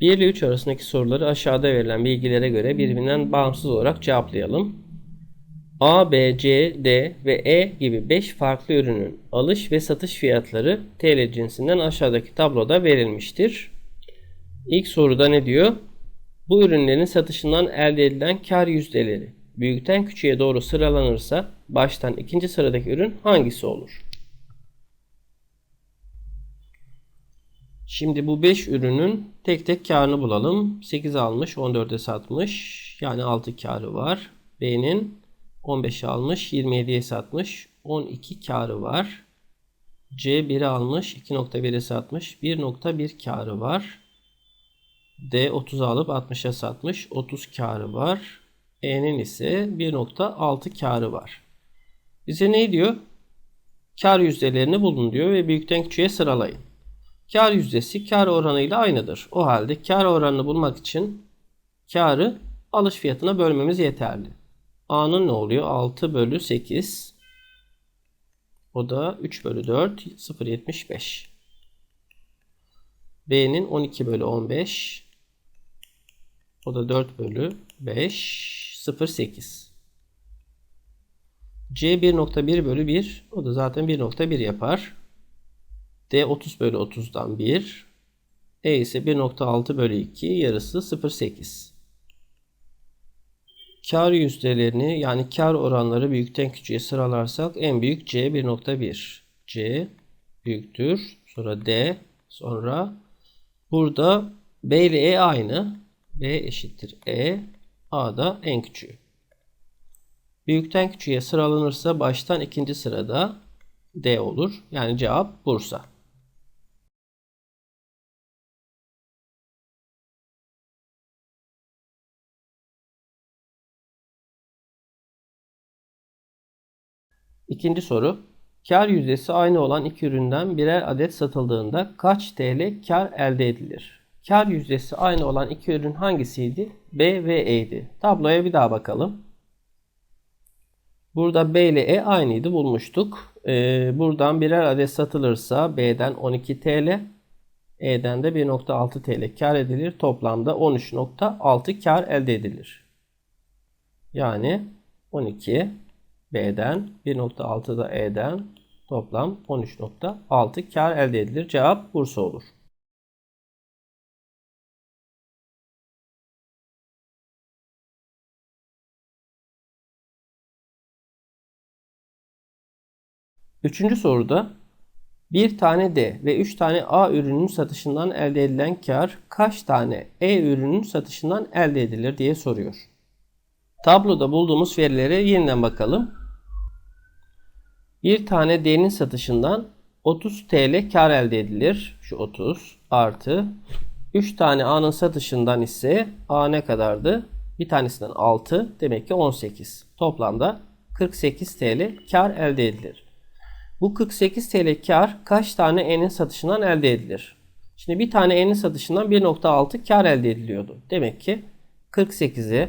1 ile 3 arasındaki soruları aşağıda verilen bilgilere göre birbirinden bağımsız olarak cevaplayalım. A, B, C, D ve E gibi 5 farklı ürünün alış ve satış fiyatları TL cinsinden aşağıdaki tabloda verilmiştir. İlk soruda ne diyor? Bu ürünlerin satışından elde edilen kar yüzdeleri büyükten küçüğe doğru sıralanırsa baştan ikinci sıradaki ürün hangisi olur? Şimdi bu 5 ürünün tek tek karını bulalım. 8 almış, 14'e satmış. Yani 6 karı var. B'nin 15'e almış, 27'ye satmış. 12 karı var. C 1'i almış, 2.1'e satmış. 1.1 karı var. D 30 alıp 60'a satmış. 30 karı var. E'nin ise 1.6 karı var. Bize ne diyor? Kar yüzdelerini bulun diyor ve büyükten küçüğe sıralayın. Kar yüzdesi kar oranıyla aynıdır. O halde kar oranını bulmak için karı alış fiyatına bölmemiz yeterli. A'nın ne oluyor? 6 bölü 8. O da 3 bölü 4. 0.75. B'nin 12 bölü 15. O da 4 bölü 5. 0.8. C 1.1 bölü 1. O da zaten 1.1 yapar. D 30 bölü 30'dan 1. E ise 1.6 bölü 2. Yarısı 0.8. Kar yüzdelerini yani kar oranları büyükten küçüğe sıralarsak en büyük C 1.1. C büyüktür. Sonra D. Sonra burada B ile E aynı. B eşittir E. A da en küçüğü. Büyükten küçüğe sıralanırsa baştan ikinci sırada D olur. Yani cevap Bursa. İkinci soru. Kar yüzdesi aynı olan iki üründen birer adet satıldığında kaç TL kar elde edilir? Kar yüzdesi aynı olan iki ürün hangisiydi? B ve E'ydi. Tabloya bir daha bakalım. Burada B ile E aynıydı bulmuştuk. Ee, buradan birer adet satılırsa B'den 12 TL, E'den de 1.6 TL kar edilir. Toplamda 13.6 kar elde edilir. Yani 12 B'den 1.6 da E'den toplam 13.6 kar elde edilir. Cevap Bursa olur. Üçüncü soruda bir tane D ve 3 tane A ürünün satışından elde edilen kar kaç tane E ürünün satışından elde edilir diye soruyor. Tabloda bulduğumuz verilere yeniden bakalım. Bir tane D'nin satışından 30 TL kar elde edilir. Şu 30 artı 3 tane A'nın satışından ise A ne kadardı? Bir tanesinden 6 demek ki 18. Toplamda 48 TL kar elde edilir. Bu 48 TL kar kaç tane E'nin satışından elde edilir? Şimdi bir tane E'nin satışından 1.6 kar elde ediliyordu. Demek ki 48'i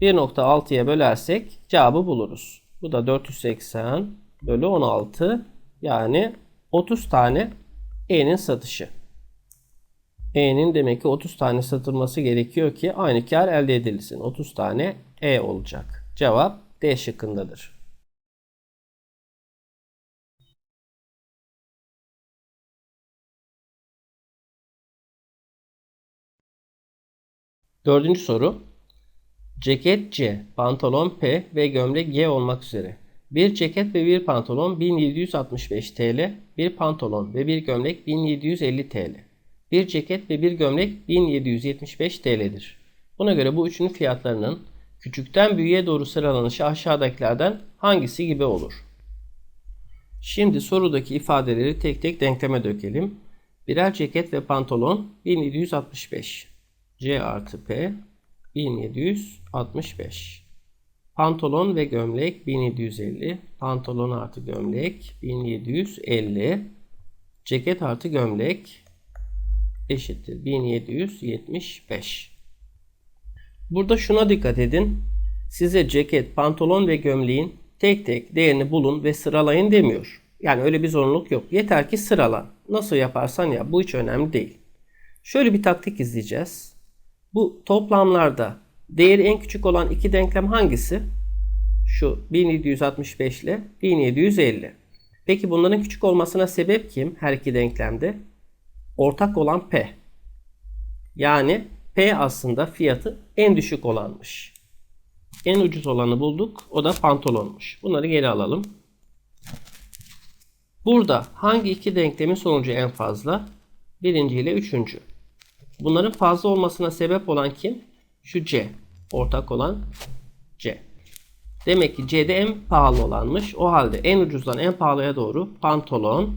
1.6'ya bölersek cevabı buluruz. Bu da 480 bölü 16 yani 30 tane E'nin satışı. E'nin demek ki 30 tane satılması gerekiyor ki aynı kar elde edilsin. 30 tane E olacak. Cevap D şıkkındadır. Dördüncü soru. Ceket C, pantolon P ve gömlek G olmak üzere. Bir ceket ve bir pantolon 1765 TL, bir pantolon ve bir gömlek 1750 TL. Bir ceket ve bir gömlek 1775 TL'dir. Buna göre bu üçünün fiyatlarının küçükten büyüğe doğru sıralanışı aşağıdakilerden hangisi gibi olur? Şimdi sorudaki ifadeleri tek tek denkleme dökelim. Birer ceket ve pantolon 1765. C artı P 1765. Pantolon ve gömlek 1750. Pantolon artı gömlek 1750. Ceket artı gömlek eşittir 1775. Burada şuna dikkat edin. Size ceket, pantolon ve gömleğin tek tek değerini bulun ve sıralayın demiyor. Yani öyle bir zorunluluk yok. Yeter ki sırala. Nasıl yaparsan ya bu hiç önemli değil. Şöyle bir taktik izleyeceğiz. Bu toplamlarda değeri en küçük olan iki denklem hangisi? Şu 1765 ile 1750. Peki bunların küçük olmasına sebep kim her iki denklemde? Ortak olan P. Yani P aslında fiyatı en düşük olanmış. En ucuz olanı bulduk. O da pantolonmuş. Bunları geri alalım. Burada hangi iki denklemin sonucu en fazla? Birinci ile üçüncü. Bunların fazla olmasına sebep olan kim? Şu C. Ortak olan C. Demek ki C'de en pahalı olanmış. O halde en ucuzdan en pahalıya doğru pantolon,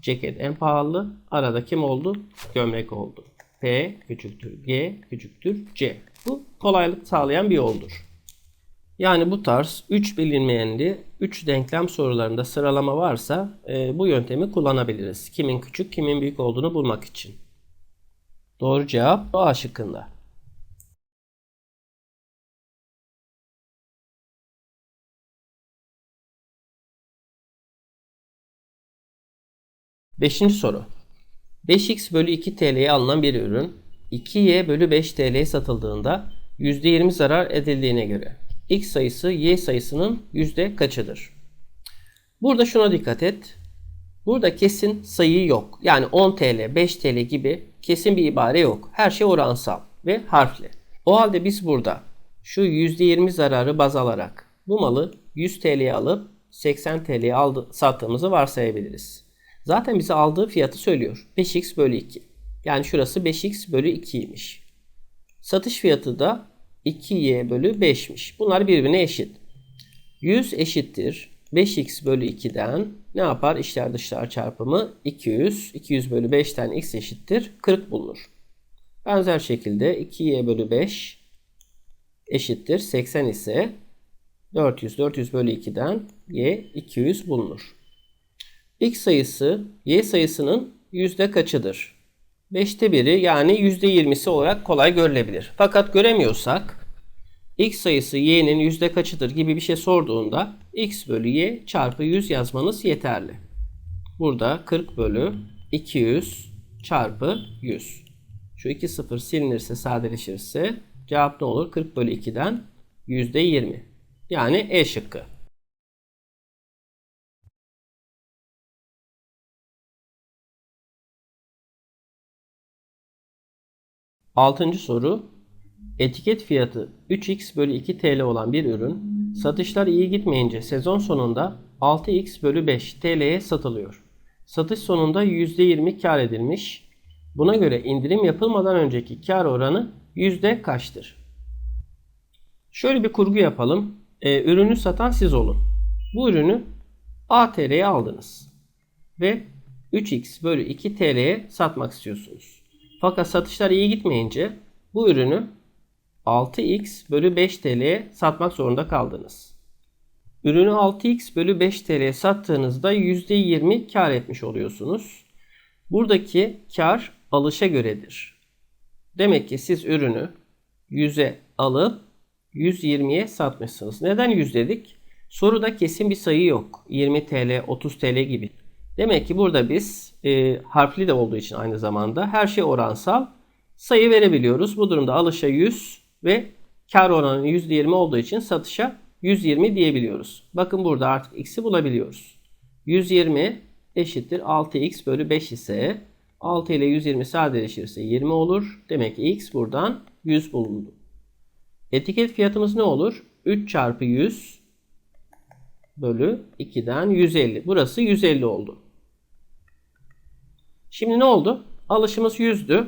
ceket en pahalı. Arada kim oldu? Gömlek oldu. P küçüktür G küçüktür C. Bu kolaylık sağlayan bir yoldur. Yani bu tarz 3 bilinmeyenli 3 denklem sorularında sıralama varsa e, bu yöntemi kullanabiliriz. Kimin küçük kimin büyük olduğunu bulmak için. Doğru cevap A şıkkında. Beşinci soru. 5x bölü 2 TL'ye alınan bir ürün 2y bölü 5 TL'ye satıldığında %20 zarar edildiğine göre x sayısı y sayısının yüzde kaçıdır? Burada şuna dikkat et. Burada kesin sayı yok. Yani 10 TL, 5 TL gibi kesin bir ibare yok. Her şey oransal ve harfli. O halde biz burada şu %20 zararı baz alarak bu malı 100 TL'ye alıp 80 TL'ye aldı, sattığımızı varsayabiliriz. Zaten bize aldığı fiyatı söylüyor. 5x bölü 2. Yani şurası 5x bölü 2'ymiş. Satış fiyatı da 2y bölü 5'miş. Bunlar birbirine eşit. 100 eşittir. 5x bölü 2'den ne yapar? İşler dışlar çarpımı 200. 200 bölü 5'ten x eşittir. 40 bulunur. Benzer şekilde 2y bölü 5 eşittir. 80 ise 400. 400 bölü 2'den y 200 bulunur. X sayısı y sayısının yüzde kaçıdır? 5'te biri yani %20'si olarak kolay görülebilir. Fakat göremiyorsak x sayısı y'nin yüzde kaçıdır gibi bir şey sorduğunda x bölü y çarpı 100 yazmanız yeterli. Burada 40 bölü 200 çarpı 100. Şu iki sıfır silinirse sadeleşirse cevap ne olur? 40 bölü 2'den %20. Yani E şıkkı. Altıncı soru. Etiket fiyatı 3x bölü 2 TL olan bir ürün satışlar iyi gitmeyince sezon sonunda 6x bölü 5 TL'ye satılıyor. Satış sonunda %20 kar edilmiş. Buna göre indirim yapılmadan önceki kar oranı yüzde kaçtır? Şöyle bir kurgu yapalım. Ee, ürünü satan siz olun. Bu ürünü A TL'ye aldınız. Ve 3x bölü 2 TL'ye satmak istiyorsunuz. Fakat satışlar iyi gitmeyince bu ürünü 6x bölü 5 TL'ye satmak zorunda kaldınız. Ürünü 6x bölü 5 TL'ye sattığınızda %20 kar etmiş oluyorsunuz. Buradaki kar alışa göredir. Demek ki siz ürünü 100'e alıp 120'ye satmışsınız. Neden 100 dedik? Soruda kesin bir sayı yok. 20 TL, 30 TL gibi. Demek ki burada biz e, harfli de olduğu için aynı zamanda her şey oransal sayı verebiliyoruz. Bu durumda alışa 100 ve kar oranı %20 olduğu için satışa 120 diyebiliyoruz. Bakın burada artık x'i bulabiliyoruz. 120 eşittir 6x bölü 5 ise 6 ile 120 sadeleşirse 20 olur. Demek ki x buradan 100 bulundu. Etiket fiyatımız ne olur? 3 çarpı 100 bölü 2'den 150. Burası 150 oldu. Şimdi ne oldu? Alışımız 100'dü.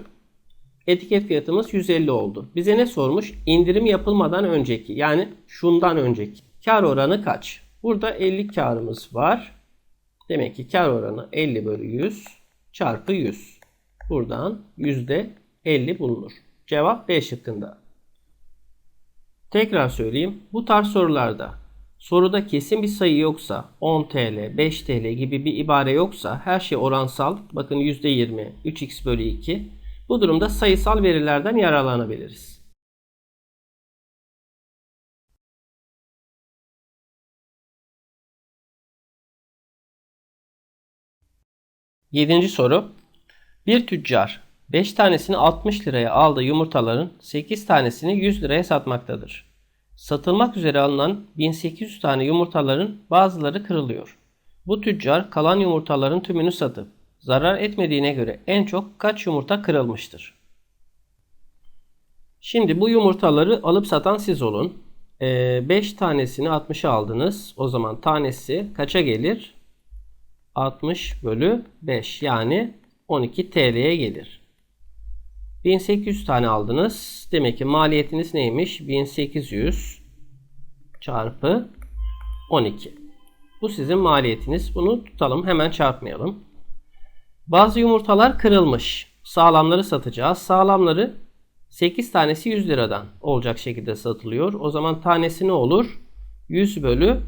Etiket fiyatımız 150 oldu. Bize ne sormuş? İndirim yapılmadan önceki yani şundan önceki. Kar oranı kaç? Burada 50 karımız var. Demek ki kar oranı 50 bölü 100 çarpı 100. Buradan %50 bulunur. Cevap B şıkkında. Tekrar söyleyeyim. Bu tarz sorularda soruda kesin bir sayı yoksa 10 TL, 5 TL gibi bir ibare yoksa her şey oransal. Bakın %20, 3x bölü 2. Bu durumda sayısal verilerden yararlanabiliriz. Yedinci soru. Bir tüccar 5 tanesini 60 liraya aldığı yumurtaların 8 tanesini 100 liraya satmaktadır. Satılmak üzere alınan 1800 tane yumurtaların bazıları kırılıyor. Bu tüccar kalan yumurtaların tümünü satıp zarar etmediğine göre en çok kaç yumurta kırılmıştır? Şimdi bu yumurtaları alıp satan siz olun. 5 ee, tanesini 60'a aldınız. O zaman tanesi kaça gelir? 60 bölü 5 yani 12 TL'ye gelir. 1800 tane aldınız. Demek ki maliyetiniz neymiş? 1800 çarpı 12. Bu sizin maliyetiniz. Bunu tutalım. Hemen çarpmayalım. Bazı yumurtalar kırılmış. Sağlamları satacağız. Sağlamları 8 tanesi 100 liradan olacak şekilde satılıyor. O zaman tanesi ne olur? 100 bölü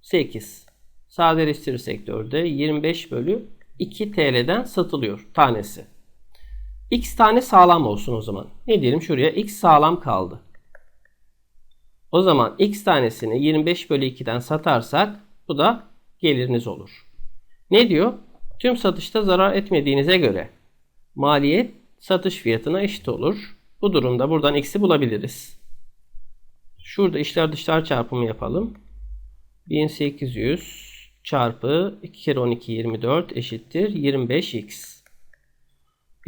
8. Sadeleştirirsek 4'e 25 bölü 2 TL'den satılıyor tanesi. X tane sağlam olsun o zaman. Ne diyelim şuraya X sağlam kaldı. O zaman X tanesini 25 bölü 2'den satarsak bu da geliriniz olur. Ne diyor? Tüm satışta zarar etmediğinize göre maliyet satış fiyatına eşit olur. Bu durumda buradan x'i bulabiliriz. Şurada içler dışlar çarpımı yapalım. 1800 çarpı 2 kere 12 24 eşittir 25x.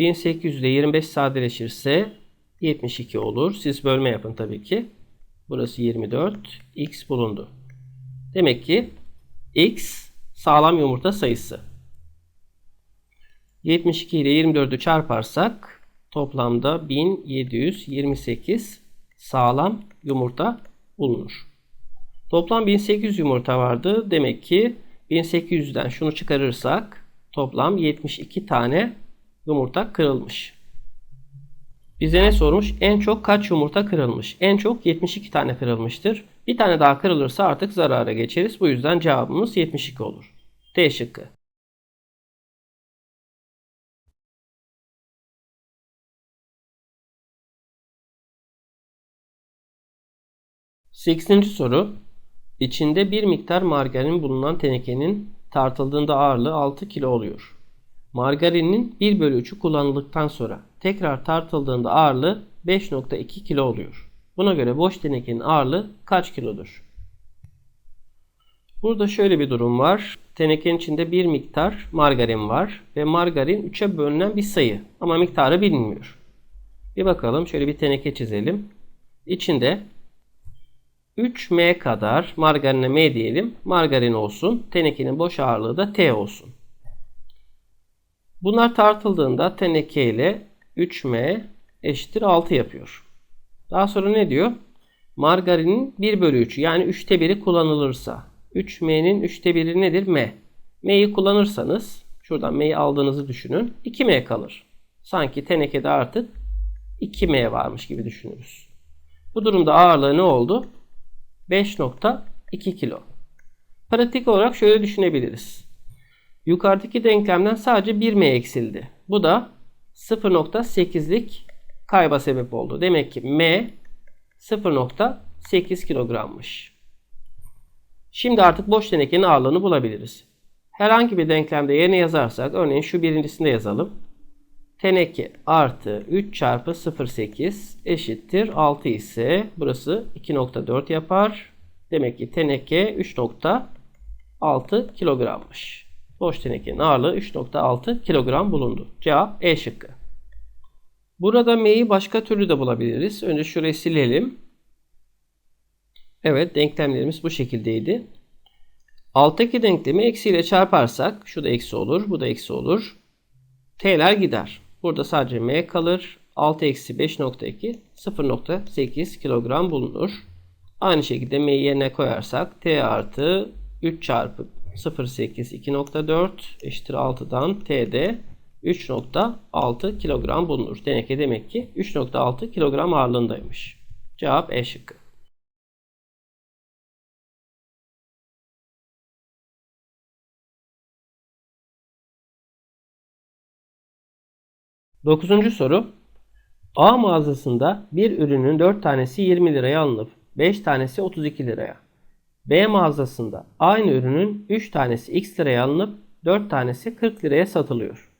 1800 ile 25 sadeleşirse 72 olur. Siz bölme yapın tabii ki. Burası 24. X bulundu. Demek ki X sağlam yumurta sayısı. 72 ile 24'ü çarparsak toplamda 1728 sağlam yumurta bulunur. Toplam 1800 yumurta vardı. Demek ki 1800'den şunu çıkarırsak toplam 72 tane yumurta kırılmış. Bize ne sormuş? En çok kaç yumurta kırılmış? En çok 72 tane kırılmıştır. Bir tane daha kırılırsa artık zarara geçeriz. Bu yüzden cevabımız 72 olur. D şıkkı. 80. soru. İçinde bir miktar margarin bulunan tenekenin tartıldığında ağırlığı 6 kilo oluyor. Margarinin 1 bölü 3'ü kullanıldıktan sonra tekrar tartıldığında ağırlığı 5.2 kilo oluyor. Buna göre boş tenekenin ağırlığı kaç kilodur? Burada şöyle bir durum var. Tenekenin içinde bir miktar margarin var ve margarin 3'e bölünen bir sayı ama miktarı bilinmiyor. Bir bakalım şöyle bir teneke çizelim. İçinde 3M kadar margarine M diyelim. Margarin olsun. Tenekenin boş ağırlığı da T olsun. Bunlar tartıldığında teneke ile 3M eşittir 6 yapıyor. Daha sonra ne diyor? Margarinin 1 bölü 3'ü yani 3'te 1'i kullanılırsa 3M'nin 3'te 1'i nedir? M. M'yi kullanırsanız şuradan M'yi aldığınızı düşünün. 2M kalır. Sanki tenekede artık 2M varmış gibi düşünürüz. Bu durumda ağırlığı ne oldu? 5.2 kilo. Pratik olarak şöyle düşünebiliriz. Yukarıdaki denklemden sadece 1 m eksildi. Bu da 0.8'lik kayba sebep oldu. Demek ki m 0.8 kilogrammış. Şimdi artık boş tenekenin ağırlığını bulabiliriz. Herhangi bir denklemde yerine yazarsak örneğin şu birincisinde yazalım. Teneke artı 3 çarpı 0.8 eşittir 6 ise burası 2.4 yapar. Demek ki teneke 3.6 kilogrammış. Boş tenekenin ağırlığı 3.6 kilogram bulundu. Cevap E şıkkı. Burada M'yi başka türlü de bulabiliriz. Önce şurayı silelim. Evet denklemlerimiz bu şekildeydi. Alttaki denklemi eksiyle çarparsak şu da eksi olur, bu da eksi olur. T'ler gider. Burada sadece M kalır. 6 eksi 5.2 0.8 kilogram bulunur. Aynı şekilde M'yi yerine koyarsak T artı 3 çarpı 0.8 2.4 eşittir 6'dan T'de 3.6 kilogram bulunur. Teneke demek ki 3.6 kilogram ağırlığındaymış. Cevap E şıkkı. Dokuzuncu soru. A mağazasında bir ürünün 4 tanesi 20 liraya alınıp 5 tanesi 32 liraya. B mağazasında aynı ürünün 3 tanesi x liraya alınıp 4 tanesi 40 liraya satılıyor.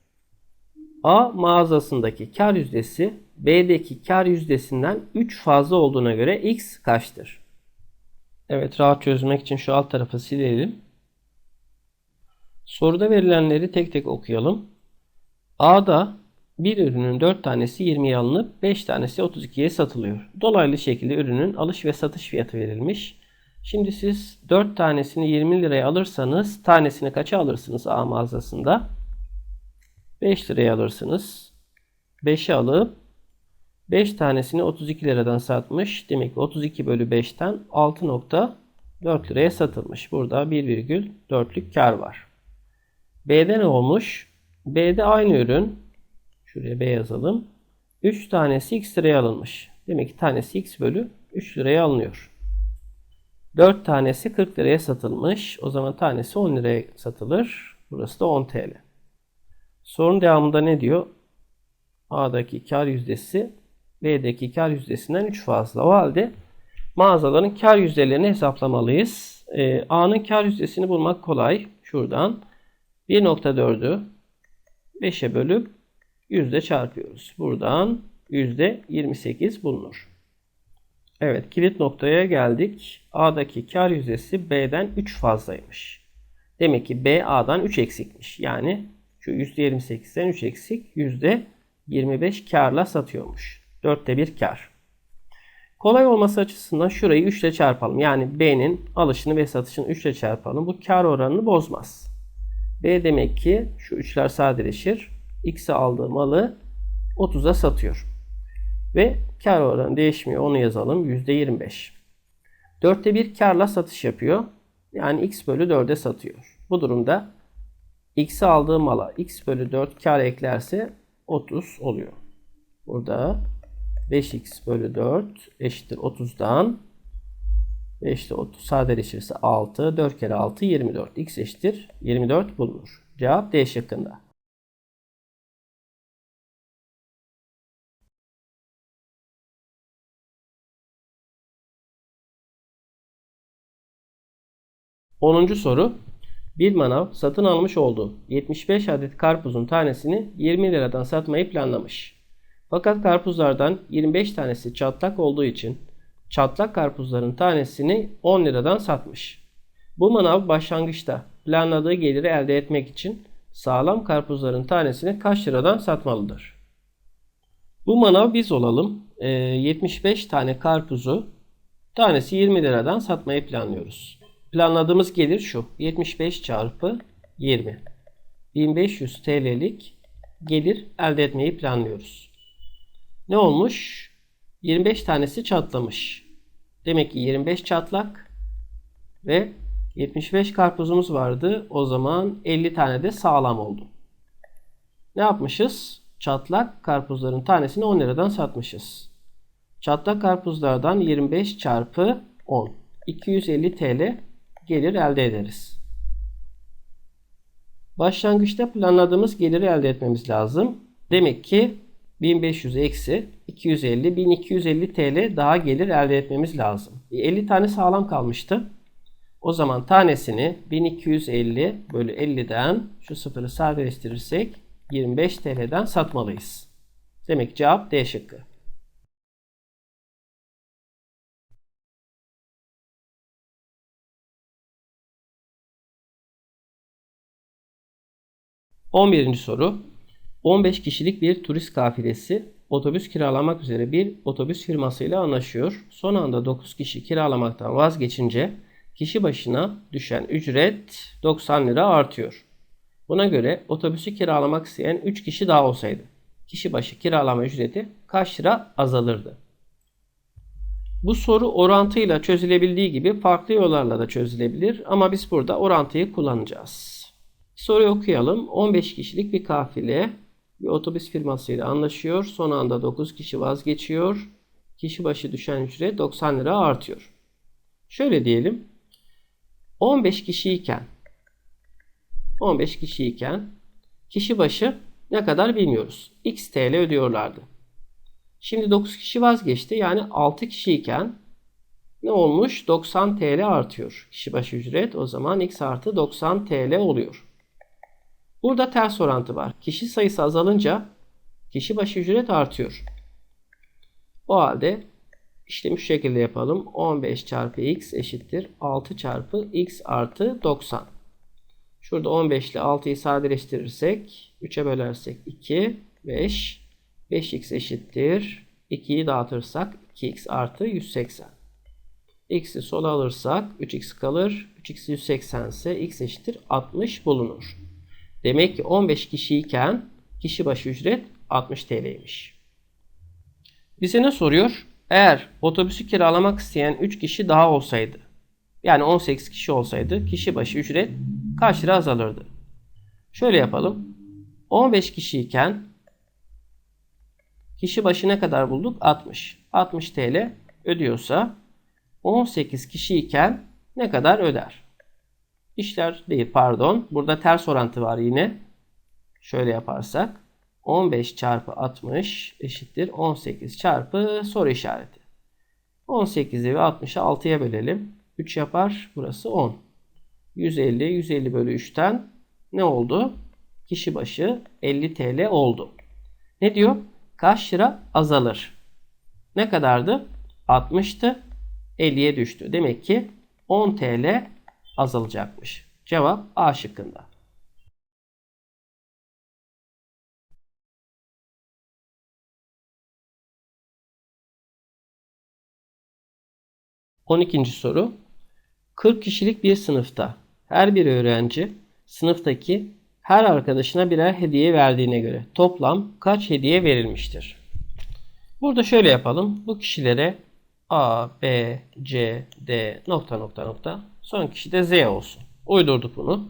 A mağazasındaki kar yüzdesi B'deki kar yüzdesinden 3 fazla olduğuna göre X kaçtır? Evet rahat çözmek için şu alt tarafı silelim. Soruda verilenleri tek tek okuyalım. A'da bir ürünün 4 tanesi 20'ye alınıp 5 tanesi 32'ye satılıyor. Dolaylı şekilde ürünün alış ve satış fiyatı verilmiş. Şimdi siz 4 tanesini 20 liraya alırsanız tanesini kaça alırsınız A mağazasında? 5 liraya alırsınız. 5'i alıp 5 tanesini 32 liradan satmış. Demek ki 32 bölü 5'ten 6.4 liraya satılmış. Burada 1,4'lük kar var. B'de ne olmuş? B'de aynı ürün. Şuraya B yazalım. 3 tanesi x liraya alınmış. Demek ki tanesi x bölü 3 liraya alınıyor. 4 tanesi 40 liraya satılmış. O zaman tanesi 10 liraya satılır. Burası da 10 TL. Sorun devamında ne diyor? A'daki kar yüzdesi B'deki kar yüzdesinden 3 fazla. O halde mağazaların kar yüzdelerini hesaplamalıyız. Ee, A'nın kar yüzdesini bulmak kolay. Şuradan 1.4'ü 5'e bölüp yüzde çarpıyoruz. Buradan yüzde 28 bulunur. Evet kilit noktaya geldik. A'daki kar yüzdesi B'den 3 fazlaymış. Demek ki B A'dan 3 eksikmiş. Yani şu %28'den 3 eksik %25 karla satıyormuş. 4'te 1 kar. Kolay olması açısından şurayı 3 ile çarpalım. Yani B'nin alışını ve satışını 3 ile çarpalım. Bu kar oranını bozmaz. B demek ki şu üçler sadeleşir. X'e aldığı malı 30'a satıyor. Ve kar oranı değişmiyor. Onu yazalım. %25. 4'te 1 karla satış yapıyor. Yani X bölü 4'e satıyor. Bu durumda X'e aldığı mala X bölü 4 kar eklerse 30 oluyor. Burada 5x bölü 4 eşittir 30'dan 5 ile 30 sadeleşirse 6. 4 kere 6 24. x eşittir 24 bulunur. Cevap D şıkkında. Onuncu soru. Bir manav satın almış olduğu 75 adet karpuzun tanesini 20 liradan satmayı planlamış. Fakat karpuzlardan 25 tanesi çatlak olduğu için çatlak karpuzların tanesini 10 liradan satmış. Bu manav başlangıçta planladığı geliri elde etmek için sağlam karpuzların tanesini kaç liradan satmalıdır? Bu manav biz olalım. E, ee, 75 tane karpuzu tanesi 20 liradan satmayı planlıyoruz. Planladığımız gelir şu. 75 çarpı 20. 1500 TL'lik gelir elde etmeyi planlıyoruz. Ne olmuş? 25 tanesi çatlamış. Demek ki 25 çatlak ve 75 karpuzumuz vardı. O zaman 50 tane de sağlam oldu. Ne yapmışız? Çatlak karpuzların tanesini 10 liradan satmışız. Çatlak karpuzlardan 25 çarpı 10. 250 TL gelir elde ederiz. Başlangıçta planladığımız geliri elde etmemiz lazım. Demek ki 1500 eksi 250 1250 TL daha gelir elde etmemiz lazım. 50 tane sağlam kalmıştı. O zaman tanesini 1250 bölü 50'den şu sıfırı sadeleştirirsek 25 TL'den satmalıyız. Demek cevap D şıkkı. On birinci soru. 15 kişilik bir turist kafilesi otobüs kiralamak üzere bir otobüs firmasıyla anlaşıyor. Son anda 9 kişi kiralamaktan vazgeçince kişi başına düşen ücret 90 lira artıyor. Buna göre otobüsü kiralamak isteyen 3 kişi daha olsaydı kişi başı kiralama ücreti kaç lira azalırdı? Bu soru orantıyla çözülebildiği gibi farklı yollarla da çözülebilir ama biz burada orantıyı kullanacağız. Soruyu okuyalım. 15 kişilik bir kafile bir otobüs firmasıyla anlaşıyor. Son anda 9 kişi vazgeçiyor. Kişi başı düşen ücret 90 lira artıyor. Şöyle diyelim. 15 kişiyken 15 kişiyken kişi başı ne kadar bilmiyoruz. X TL ödüyorlardı. Şimdi 9 kişi vazgeçti. Yani 6 kişiyken ne olmuş? 90 TL artıyor. Kişi başı ücret o zaman X artı 90 TL oluyor. Burada ters orantı var. Kişi sayısı azalınca Kişi başı ücret artıyor. O halde işlemi şu şekilde yapalım. 15 çarpı x eşittir 6 çarpı x artı 90. Şurada 15 ile 6'yı sadeleştirirsek 3'e bölersek 2, 5. 5x eşittir. 2'yi dağıtırsak 2x artı 180. x'i sola alırsak 3x kalır. 3x 180 ise x eşittir 60 bulunur. Demek ki 15 kişiyken kişi başı ücret 60 TL'ymiş. Bize ne soruyor? Eğer otobüsü kiralamak isteyen 3 kişi daha olsaydı, yani 18 kişi olsaydı kişi başı ücret kaç lira azalırdı? Şöyle yapalım. 15 kişiyken kişi başı ne kadar bulduk? 60. 60 TL ödüyorsa 18 kişiyken ne kadar öder? İşler değil pardon. Burada ters orantı var yine. Şöyle yaparsak 15 çarpı 60 eşittir 18 çarpı soru işareti. 18'i ve 60'ı 6'ya bölelim. 3 yapar. Burası 10. 150, 150 bölü 3'ten ne oldu? Kişi başı 50 TL oldu. Ne diyor? Kaç lira azalır? Ne kadardı? 60'tı. 50'ye düştü. Demek ki 10 TL azalacakmış. Cevap A şıkkında. On ikinci soru. 40 kişilik bir sınıfta her bir öğrenci sınıftaki her arkadaşına birer hediye verdiğine göre toplam kaç hediye verilmiştir? Burada şöyle yapalım. Bu kişilere A, B, C, D nokta nokta nokta son kişi de Z olsun. Uydurduk bunu.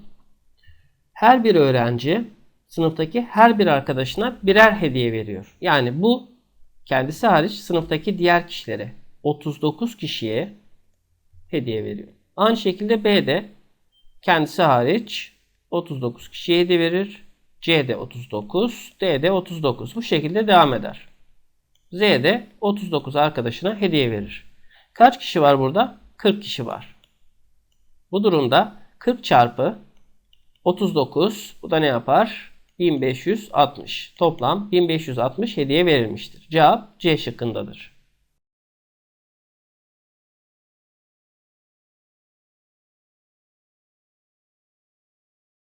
Her bir öğrenci sınıftaki her bir arkadaşına birer hediye veriyor. Yani bu kendisi hariç sınıftaki diğer kişilere 39 kişiye hediye veriyor. Aynı şekilde B de kendisi hariç 39 kişiye hediye verir. C de 39, D de 39. Bu şekilde devam eder. Z de 39 arkadaşına hediye verir. Kaç kişi var burada? 40 kişi var. Bu durumda 40 çarpı 39 bu da ne yapar? 1560. Toplam 1560 hediye verilmiştir. Cevap C şıkkındadır.